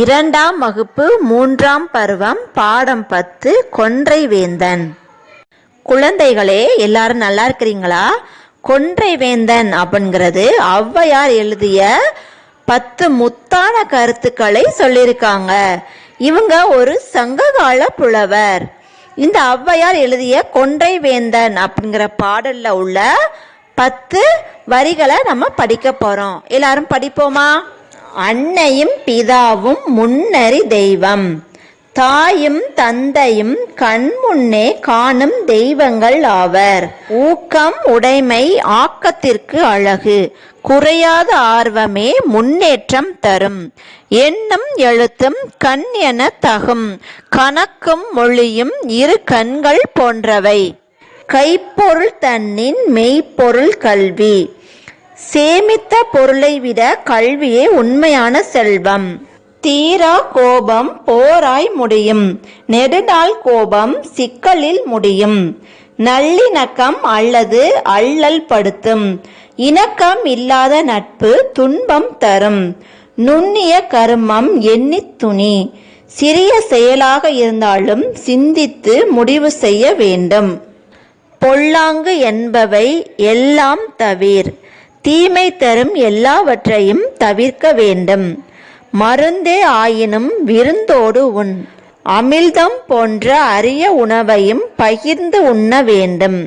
இரண்டாம் வகுப்பு மூன்றாம் பருவம் பாடம் பத்து கொன்றை வேந்தன் குழந்தைகளே எல்லாரும் நல்லா இருக்கிறீங்களா? கொன்றை வேந்தன் அப்படிங்கிறது ஔவையார் எழுதிய பத்து முத்தான கருத்துக்களை சொல்லியிருக்காங்க. இவங்க ஒரு சங்ககால புலவர். இந்த ஔவையார் எழுதிய கொன்றை வேந்தன் அப்படிங்கிற பாடல்ல உள்ள பத்து வரிகளை நம்ம படிக்க போறோம். எல்லாரும் படிப்போமா? அன்னையும் பிதாவும் முன்னறி தெய்வம். தாயும் தந்தையும் கண்முன்னே காணும் தெய்வங்கள் ஆவர். ஊக்கம் உடைமை ஆக்கத்திற்கு அழகு. குறையாத ஆர்வமே முன்னேற்றம் தரும். எண்ணும் எழுத்தும் கண் என தகும். கணக்கும் மொழியும் இரு கண்கள் போன்றவை. கைப்பொருள் தன்னின் மெய்ப்பொருள் கல்வி. சேமித்த பொருளை விட கல்வியே உண்மையான செல்வம். தீரா கோபம் போராய் முடியும். நெடுநாள் கோபம் சிக்கலில் முடியும். நல்லிணக்கம் அல்லது அல்லல் படுத்தும். இணக்கம் இல்லாத நட்பு துன்பம் தரும். நுண்ணிய கருமம் எண்ணி துணி. சிறிய செயலாக இருந்தாலும் சிந்தித்து முடிவு செய்ய வேண்டும். பொல்லாங்கு என்பவை எல்லாம் தவிர். தீமை தரும் எல்லாவற்றையும் தவிர்க்க வேண்டும். மருந்தே ஆயினும் விருந்தோடு உண் அமிழ்தம் போன்ற அரிய உணவையும் பகிர்ந்து உண்ண வேண்டும்.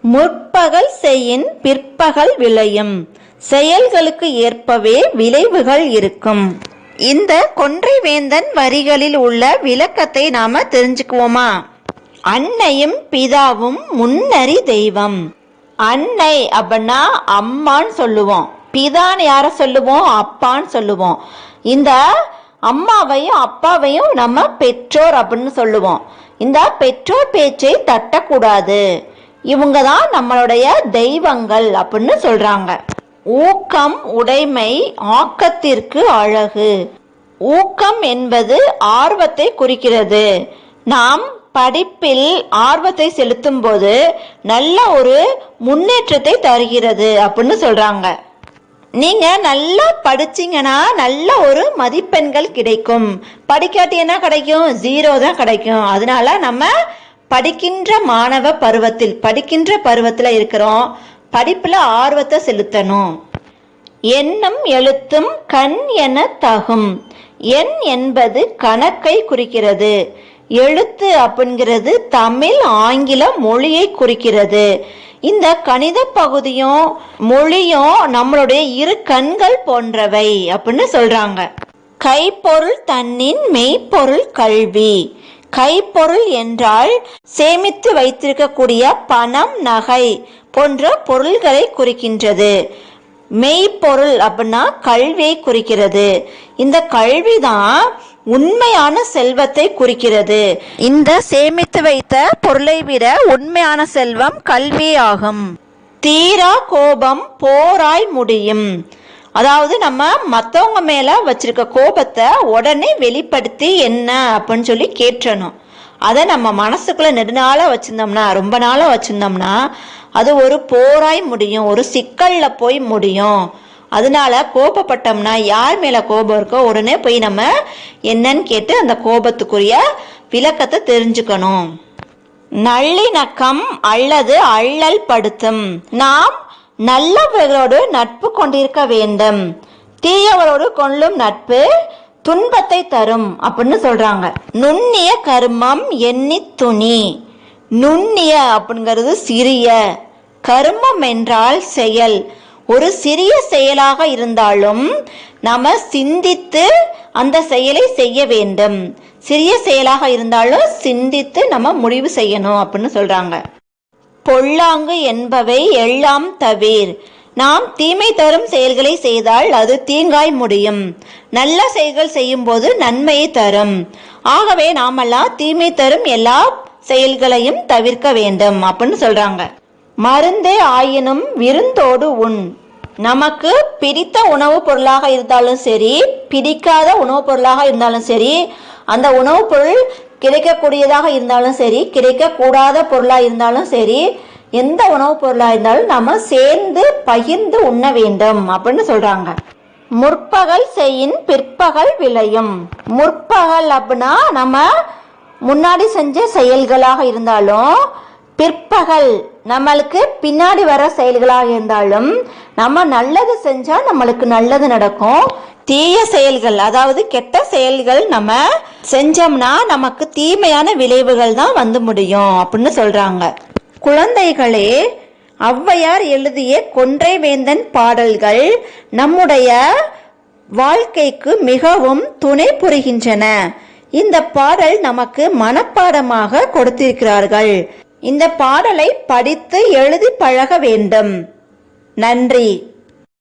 முற்பகல் செய்யின் பிற்பகல் விளையும் செயல்களுக்கு ஏற்பவே விளைவுகள் இருக்கும். இந்த கொன்றை வேந்தன் வரிகளில் உள்ள விளக்கத்தை நாம தெரிஞ்சுக்குவோமா? அன்னையும் பிதாவும் முன்னறி தெய்வம். அன்னை அப்படின்னா அம்மான்னு சொல்லுவோம். பிதான்னு யார சொல்லுவோம்? அப்பான்னு சொல்லுவோம். இந்த அம்மாவையும் அப்பாவையும் நம்ம பெற்றோர் அப்படின்னு சொல்லுவோம். இந்த பெற்றோர் பேச்சை தட்டக்கூடாது. இவங்க தான் நம்மளுடைய தெய்வங்கள் அப்படின்னு சொல்றாங்க. ஊக்கம் உடைமை ஆக்கத்திற்கு அழகு. ஊக்கம் என்பது ஆர்வத்தை குறிக்கிறது. நாம் படிப்பில் ஆர்வத்தை செலுத்தும் போது நல்ல ஒரு முன்னேற்றத்தை தருகிறது அப்படின்னு சொல்றாங்க. நீங்க நல்லா படிச்சீங்கன்னா நல்ல ஒரு மதிப்பெண்கள் கிடைக்கும். படிக்காட்டி என்ன கிடைக்கும்? ஜீரோ தான் கிடைக்கும். அதனால நம்ம படிக்கின்ற மாணவ பருவத்தில் படிக்கின்ற பருவத்தில் இருக்கிறோம். படிப்பில் ஆர்வத்தை செலுத்தணும். எண்ணும் எழுத்தும் கண் என தகும். எண் என்பது கணக்கை குறிக்கிறது. எழுத்து அப்படிங்கிறது தமிழ் ஆங்கில மொழியை குறிக்கிறது. இந்த கணித பகுதியும் மொழியும் நம்மளுடைய இரு கண்கள் போன்றவை அப்படின்னு சொல்றாங்க. கைப்பொருள் தன்னின் மெய்ப்பொருள் கல்வி. கைப்பொருள் என்றால் சேமித்து வைத்திருக்கக்கூடிய பணம் நகை போன்ற பொருள்களை குறிக்கின்றது. மெய்ப்பொருள் அப்படின்னா கல்வியை குறிக்கிறது. இந்த கல்வி தான் உண்மையான செல்வத்தை குறிக்கிறது. இந்த சேமித்து வைத்த பொருளை விட உண்மையான செல்வம் கல்வி ஆகும் தீரா கோபம் போராய் முடியும். அதாவது நம்ம மற்றவங்க மேல வச்சிருக்க கோபத்தை உடனே வெளிப்படுத்தி என்ன அப்படின்னு சொல்லி கேட்டணும் அதை நம்ம மனசுக்குள்ள நெடுநாளா வச்சிருந்தோம்னா ரொம்ப நாளா வச்சிருந்தோம்னா அது ஒரு போராய் முடியும் ஒரு சிக்கல்ல போய் முடியும். அதனால கோபப்பட்டோம்னா யார் மேல கோபம் இருக்கோ உடனே போய் நம்ம என்னன்னு கேட்டு அந்த கோபத்துக்குரிய விளக்கத்தை தெரிஞ்சுக்கணும். நல்லிணக்கம் அல்லது அள்ளல் படுத்தும். நாம் நல்லவர்களோடு நட்பு கொண்டிருக்க வேண்டும். தீயவரோடு கொள்ளும் நட்பு துன்பத்தை தரும் அப்படின்னு சொல்றாங்க. நுண்ணிய கருமம் எண்ணி துணி. நுண்ணிய அப்படிங்கிறது சிறிய. கருமம் என்றால் செயல். ஒரு சிறிய செயலாக இருந்தாலும் நாம சிந்தித்து அந்த செயலை செய்ய வேண்டும். சிறிய செயலாக இருந்தாலும் சிந்தித்து நம்ம முடிவு செய்யணும் அப்படின்னு சொல்றாங்க. பொல்லாங்கு என்பவை எல்லாம் தவிர். நாம் தீமை தரும் செயல்களை செய்தால் அது தீங்காய் முடியும். நல்ல செயல்கள் செய்யும் போது நன்மையை தரும். ஆகவே நாமெல்லாம் தீமை தரும் எல்லா செயல்களையும் தவிர்க்க வேண்டும் அப்படின்னு சொல்றாங்க. மருந்தே ஆயினும் விருந்தோடு உண். நமக்கு பிடித்த உணவுப் பொருளாக இருந்தாலும் சரி பிடிக்காத உணவுப் பொருளாக இருந்தாலும் சரி அந்த உணவுப் பொருள் கிடைக்கக்கூடியதாக இருந்தாலும் சரி கிடைக்கக்கூடாத பொருளாக இருந்தாலும் சரி எந்த உணவுப் பொருளாக இருந்தாலும் நம்ம சேர்ந்து பகிர்ந்து உண்ண வேண்டும் அப்படின்னு சொல்கிறாங்க முற்பகல் செய்யின் பிற்பகல் விளையும். முற்பகல் அப்படின்னா நம்ம முன்னாடி செஞ்ச செயல்களாக இருந்தாலும் பிற்பகல் நம்மளுக்கு பின்னாடி வர செயல்களாக இருந்தாலும் நம்ம நல்லது செஞ்சா நம்மளுக்கு நல்லது நடக்கும். தீய செயல்கள் அதாவது கெட்ட செயல்கள் நம்ம செஞ்சோம்னா நமக்கு தீமையான விளைவுகள் தான் வந்து முடியும் அப்படின்னு சொல்றாங்க. குழந்தைகளே ஔவையார் எழுதிய கொன்றை வேந்தன் பாடல்கள் நம்முடைய வாழ்க்கைக்கு மிகவும் துணை புரிகின்றன. இந்த பாடல் நமக்கு மனப்பாடமாக கொடுத்திருக்கிறார்கள். இந்த பாடலை படித்து எழுதி பழக வேண்டும். நன்றி.